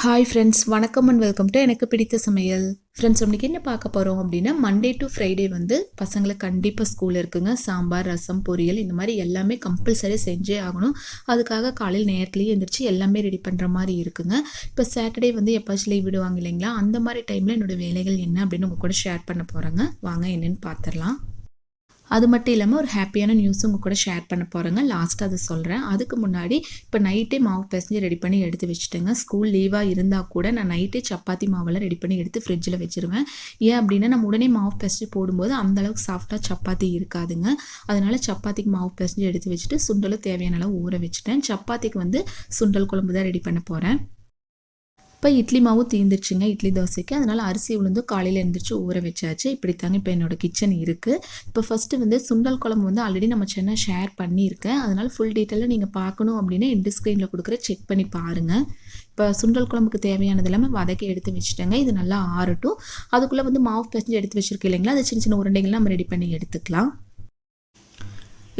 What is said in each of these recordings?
Hi friends வணக்கம் and welcome to எனக்கு பிடித்த சமையல். ஃப்ரெண்ட்ஸ் அன்றைக்கி என்ன பார்க்க போகிறோம் அப்படின்னா மண்டே டு ஃப்ரைடே வந்து பசங்களுக்கு கண்டிப்பாக ஸ்கூல் இருக்குங்க. சாம்பார் ரசம் பொரியல் இந்த மாதிரி எல்லாமே கம்பல்சரி செஞ்சே ஆகணும். அதுக்காக காலையில் நேரத்துலேயே எழுந்திரிச்சு எல்லாமே ரெடி பண்ணுற மாதிரி இருக்குங்க. இப்போ சாட்டர்டே வந்து எப்பாச்சும் லீவ் விடுவாங்க இல்லைங்களா? அந்த மாதிரி டைமில் என்னோடய வேலைகள் என்ன அப்படின்னு உங்கள் கூட ஷேர் பண்ண போகிறேங்க வாங்க என்னென்னு பார்த்துடலாம். அது மட்டும் இல்லாமல் ஒரு ஹாப்பியான நியூஸ் உங்கள் கூட ஷேர் பண்ண போகிறேங்க லாஸ்ட்டாக அதை சொல்கிறேன் அதுக்கு முன்னாடி இப்போ நைட்டே மாவு பிசைஞ்சு ரெடி பண்ணி எடுத்து வச்சுட்டேங்க. ஸ்கூல் லீவாக இருந்தால் கூட நான் நைட்டே சப்பாத்தி மாவெல்லாம் ரெடி பண்ணி எடுத்து ஃப்ரிட்ஜில் வச்சுருவேன். ஏன் அப்படின்னா நம்ம உடனே மாவு பிசைஞ்சு போடும்போது அந்தளவுக்கு சாஃப்டாக சப்பாத்தி இருக்காதுங்க. அதனால் சப்பாத்திக்கு மாவு பிசைஞ்சு எடுத்து வச்சுட்டு சுண்டலும் தேவையான அளவு ஊற வச்சுட்டேன். சப்பாத்திக்கு வந்து சுண்டல் குழம்பு தான் ரெடி பண்ண போகிறேன் இப்போ இட்லி மாவும் தீர்ந்துருச்சுங்க இட்லி தோசைக்கு. அதனால் அரிசி உளுந்து காலையில் எழுந்திரிச்சு ஊற வச்சாச்சு. இப்படி தாங்க இப்போ என்னோடய கிச்சன் இருக்குது இப்போ ஃபஸ்ட்டு வந்து சுண்டல் குழம்பு வந்து ஆல்ரெடி நம்ம சென்னை ஷேர் பண்ணியிருக்கேன். அதனால் ஃபுல் டீட்டெயிலாக நீங்கள் பார்க்கணும் அப்படின்னா எண்டு ஸ்க்ரீனில் கொடுக்குற செக் பண்ணி பாருங்கள் இப்போ சுண்டல் குழம்புக்கு தேவையானது எல்லாமே வதக்கி எடுத்து வச்சுட்டேங்க. இது நல்லா ஆறட்டும். அதுக்குள்ளே வந்து மாவு பிசைஞ்சு எடுத்து வச்சுருக்கேன் இல்லைங்களா? அதை சின்ன சின்ன உருண்டைகள் நம்ம ரெடி பண்ணி எடுத்துக்கலாம்.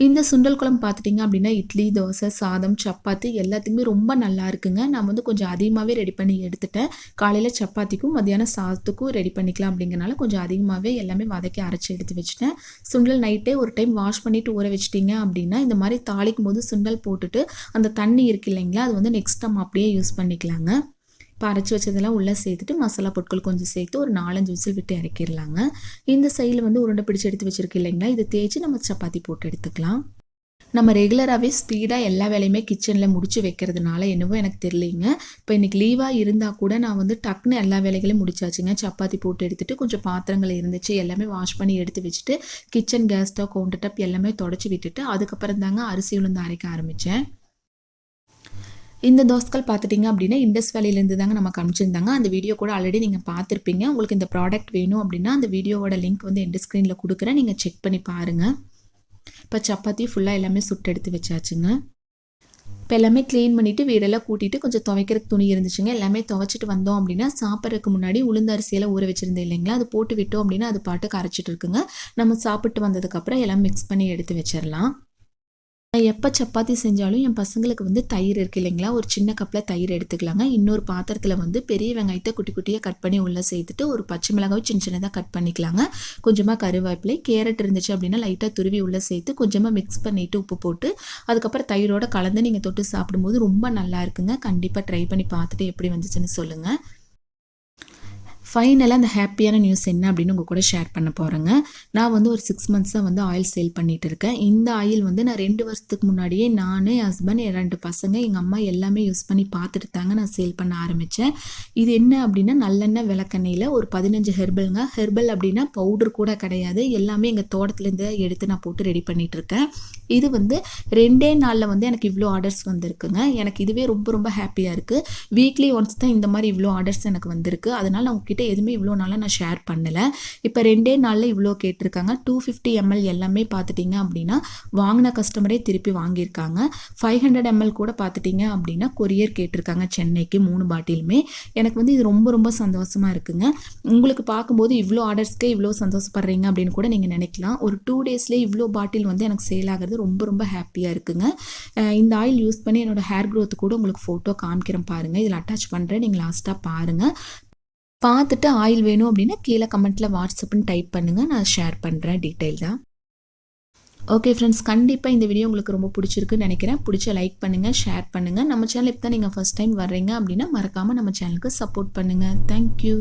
இந்த சுண்டல் குழம்பு பார்த்துட்டிங்க அப்படின்னா இட்லி தோசை சாதம் சப்பாத்தி எல்லாத்துக்குமே ரொம்ப நல்லா இருக்குங்க. நான் வந்து கொஞ்சம் அதிகமாகவே ரெடி பண்ணி எடுத்துட்டேன். காலையில் சப்பாத்திக்கும் மத்தியானம் சாதத்துக்கும் ரெடி பண்ணிக்கலாம் அப்படிங்கிறனால கொஞ்சம் அதிகமாகவே எல்லாமே வதக்கி அரைச்சி எடுத்து வச்சுட்டேன். சுண்டல் நைட்டே ஒரு டைம் வாஷ் பண்ணிவிட்டு ஊற வச்சிட்டிங்க அப்படின்னா இந்த மாதிரி தாளிக்கும் போது சுண்டல் போட்டுட்டு அந்த தண்ணி இருக்கு இல்லைங்களா அது வந்து நெக்ஸ்ட் நம்ம அப்படியே யூஸ் பண்ணிக்கலாங்க. இப்போ அரைச்சி வச்சதெல்லாம் உள்ளே சேர்த்துட்டு மசாலா பொருட்கள் கொஞ்சம் சேர்த்து ஒரு நாலஞ்சு விசில் விட்டு இறக்கிடலாங்க. இந்த சைடில் வந்து உருண்டை பிடிச்சி எடுத்து வச்சுருக்கு இல்லைங்களா? இதை தேய்ச்சி நம்ம சப்பாத்தி போட்டு எடுத்துக்கலாம். நம்ம ரெகுலராகவே ஸ்பீடாக எல்லா வேலையுமே கிச்சனில் முடிச்சு வைக்கிறதுனால என்னவோ எனக்கு தெரியலைங்க. இப்போ இன்றைக்கி லீவாக இருந்தால் கூட நான் வந்து டக்குன்னு எல்லா வேலைகளையும் முடிச்சாச்சுங்க. சப்பாத்தி போட்டு எடுத்துகிட்டு கொஞ்சம் பாத்திரங்கள் இருந்துச்சு எல்லாமே வாஷ் பண்ணி எடுத்து வச்சுட்டு kitchen gas stove counter top எல்லாமே தொடச்சி விட்டுட்டு அதுக்கப்புறம் தாங்க அரிசி உளுந்து அரைக்க ஆரம்பித்தேன் இந்த தோஸ்கள் பார்த்துட்டிங்க அப்படின்னா இண்டஸ் வேலையிலேருந்து தாங்க நம்ம காமிச்சிருந்தாங்க. அந்த வீடியோ கூட ஆல்ரெடி நீங்கள் பார்த்துருப்பீங்க. உங்களுக்கு இந்த ப்ராடக்ட் வேணும் அப்படின்னா அந்த வீடியோவோட லிங்க் வந்து எண்டு ஸ்க்ரீனில் கொடுக்குறேன். நீங்கள் செக் பண்ணி பாருங்கள் இப்போ சப்பாத்தி ஃபுல்லாக எல்லாமே சுட்டு எடுத்து வச்சாச்சுங்க. இப்போ எல்லாமே க்ளீன் பண்ணிவிட்டு வீடெல்லாம் கூட்டிகிட்டு கொஞ்சம் துவைக்கிறதுக்கு துணி இருந்துச்சுங்க. எல்லாமே துவைச்சிட்டு வந்தோம் அப்படின்னா சாப்பிட்றதுக்கு முன்னாடி உளுந்த அரிசியெல்லாம் ஊற வச்சுருந்தேன் இல்லைங்களா? அது போட்டு விட்டோம் அப்படின்னா அது பாட்டு கரைச்சிட்டு இருக்குங்க. நம்ம சாப்பிட்டு வந்ததுக்கப்புறம் எல்லாம் மிக்ஸ் பண்ணி எடுத்து வச்சிடலாம் எப்போ சப்பாத்தி செஞ்சாலும் என் பசங்களுக்கு வந்து தயிர் இருக்குது இல்லைங்களா? ஒரு சின்ன கப்பில் தயிர் எடுத்துக்கலாங்க. இன்னொரு பாத்திரத்தில் வந்து பெரிய வெங்காயத்தை குட்டி குட்டியாக கட் பண்ணி உள்ளே சேர்த்துட்டு ஒரு பச்சை மிளகாய் சின்ன சின்னதாக கட் பண்ணிக்கலாங்க. கொஞ்சமாக கருவேப்பிலை கேரட் இருந்துச்சு அப்படின்னா லைட்டாக துருவி உள்ளே சேர்த்து கொஞ்சமாக மிக்ஸ் பண்ணிவிட்டு உப்பு போட்டு அதுக்கப்புறம் தயிரோட கலந்து நீங்கள் தொட்டு சாப்பிடும்போது ரொம்ப நல்லா இருக்குங்க. கண்டிப்பாக ட்ரை பண்ணி பார்த்துட்டு எப்படி வந்துச்சுன்னு சொல்லுங்கள் ஃபைனலாக அந்த ஹாப்பியான நியூஸ் என்ன அப்படின்னு உங்கள் கூட ஷேர் பண்ண போகிறேங்க நான் வந்து ஒரு சிக்ஸ் மந்த்ஸாக வந்து ஆயில் சேல் பண்ணிகிட்டு இருக்கேன். இந்த ஆயில் வந்து நான் ரெண்டு வருஷத்துக்கு முன்னாடியே நான் என் ஹஸ்பண்ட் என் ரெண்டு பசங்க எங்கள் அம்மா எல்லாமே யூஸ் பண்ணி பார்த்துட்டு தாங்க நான் சேல் பண்ண ஆரம்பித்தேன் இது என்ன அப்படின்னா நல்லெண்ணெய் விளக்கெண்ணெயில் ஒரு பதினஞ்சு ஹெர்பலுங்க ஹெர்பல் அப்படின்னா பவுடர் கூட கிடையாது. எல்லாமே எங்கள் தோட்டத்துலேருந்து எடுத்து நான் போட்டு ரெடி பண்ணிகிட்டு இருக்கேன். இது வந்து ரெண்டே நாளில் வந்து எனக்கு இவ்வளோ ஆர்டர்ஸ் வந்திருக்குங்க. எனக்கு இதுவே ரொம்ப ரொம்ப ஹாப்பியாக இருக்குது வீக்லி ஒன்ஸ் தான் இந்த மாதிரி இவ்வளோ ஆர்டர்ஸ் எனக்கு வந்திருக்கு. அதனால் நான் உங்ககிட்ட எதுவுமே இவ்வளோ நாளாக நான் ஷேர் பண்ணலை. இப்போ ரெண்டே நாளில் இவ்வளோ கேட்டிருக்காங்க. டூ ஃபிஃப்டி எம்எல் எல்லாமே பார்த்துட்டிங்க அப்படின்னா வாங்கின கஸ்டமரே திருப்பி வாங்கியிருக்காங்க. ஃபைவ் ஹண்ட்ரட் எம்எல் கூட பார்த்துட்டிங்க அப்படின்னா கொரியர் கேட்டிருக்காங்க சென்னைக்கு மூணு பாட்டிலுமே. எனக்கு வந்து இது ரொம்ப ரொம்ப சந்தோஷமாக இருக்குங்க. உங்களுக்கு பார்க்கும்போது இவ்வளோ ஆர்டர்ஸ்க்கே இவ்வளோ சந்தோஷப்படுறீங்க அப்படின்னு கூட நீங்கள் நினைக்கலாம். ஒரு டூ டேஸ்லேயே இவ்வளோ பாட்டில் வந்து எனக்கு சேல் ஆகிறது ரொம்ப ரொம்ப ஹாப்பியாக இருக்குங்க. இந்த ஆயில் யூஸ் பண்ணி என்னோடய ஹேர் க்ரோத் கூட உங்களுக்கு ஃபோட்டோ காமிக்கிறேன் பாருங்கள் இதில் அட்டாச் பண்ணுறேன் நீங்கள் லாஸ்ட்டாக பாருங்கள் பார்த்துட்டு ஆயில் வேணும் அப்படின்னா கீழே கமெண்ட்டில் வாட்ஸ்அப்னு டைப் பண்ணுங்கள் நான் ஷேர் பண்ணுறேன் டீட்டெயில் தான். ஓகே ஃப்ரெண்ட்ஸ் கண்டிப்பாக இந்த வீடியோ உங்களுக்கு ரொம்ப பிடிச்சிருக்குன்னு நினைக்கிறேன். பிடிச்ச லைக் பண்ணுங்கள் ஷேர் பண்ணுங்கள் நம்ம சேனல் இப்போ தான் நீங்கள் ஃபஸ்ட் டைம் வர்றீங்க அப்படின்னா மறக்காமல் நம்ம சேனலுக்கு சப்போர்ட் பண்ணுங்கள் தேங்க்யூ